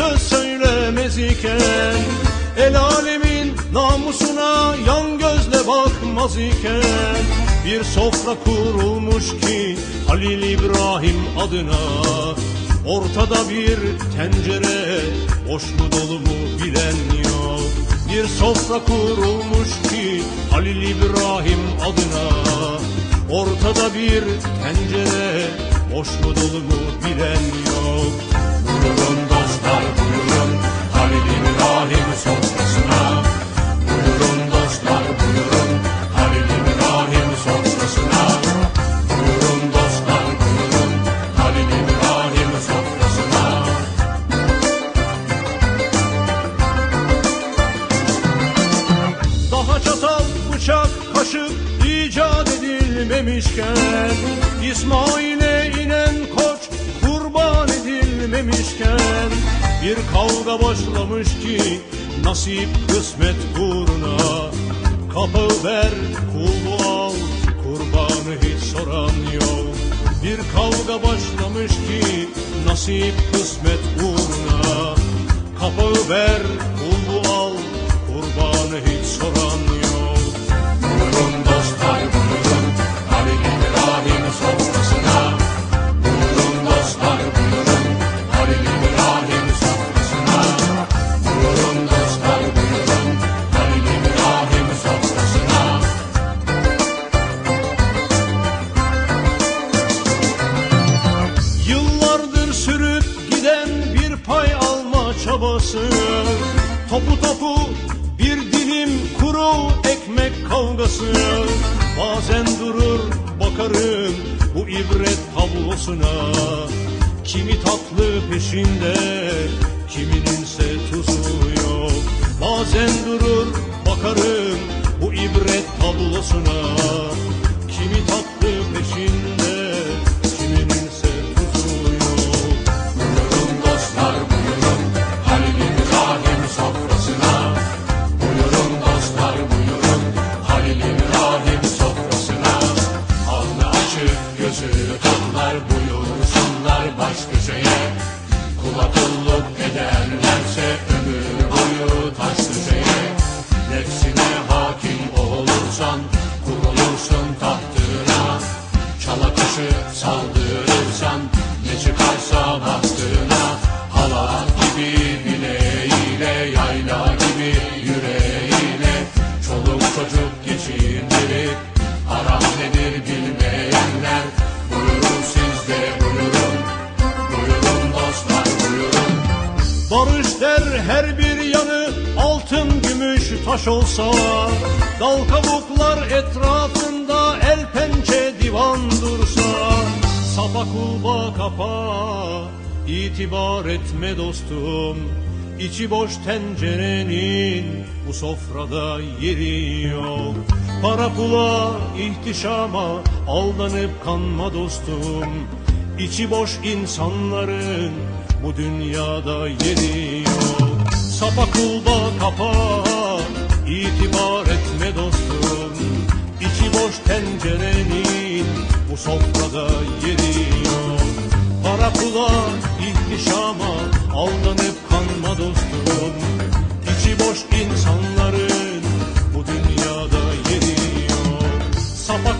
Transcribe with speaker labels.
Speaker 1: söz söylemez iken El alemin namusuna yan gözle bakmaz iken Bir sofra kurulmuş ki Halil İbrahim adına Ortada bir tencere boş mu dolu mu bilen yok. Bir sofra kurulmuş ki Halil İbrahim adına Ortada bir tencere boş mu dolu mu bilen edilmemişken İsmail'e inen koç kurban edilmemişken Bir kavga başlamış ki nasip kısmet uğruna Kapı ver, kulu al, kurbanı hiç soran yok. Bir kavga başlamış ki nasip kısmet uğruna Kapı ver, kulu al, kurbanı hiç soran çabası Topu topu bir dilim kuru ekmek kavgası. Bazen durur bakarım bu ibret tablosuna. Kimi tatlı peşinde kimininse tuzu yok. Bazen durur bakarım bu ibret tablosuna. Kimi tatlı tonlar buyursunlar baş köşeye Kula kulluk ederlerse ömür boyu taş düzeye Nefsine hakim olursan kurulursun tahtına. Çala kaşı saldırırsan ne çıkarsa baktığına Barış der her bir yanı altın gümüş taş olsa Dal kabuklar etrafında el pençe divan dursa. Sapa kulba kapa itibar etme dostum. İçi boş tencerenin bu sofrada yeri yok. Para pula ihtişama aldanıp kanma dostum. İçi boş insanların bu dünyada yeri yok. Sapa kulba kapa itibar etme dostum. İçi boş tencerenin bu sofrada yeri yok. Para pula ihtişama aldanıp kanma dostum. İçi boş insanların bu dünyada yeri yok. Sapa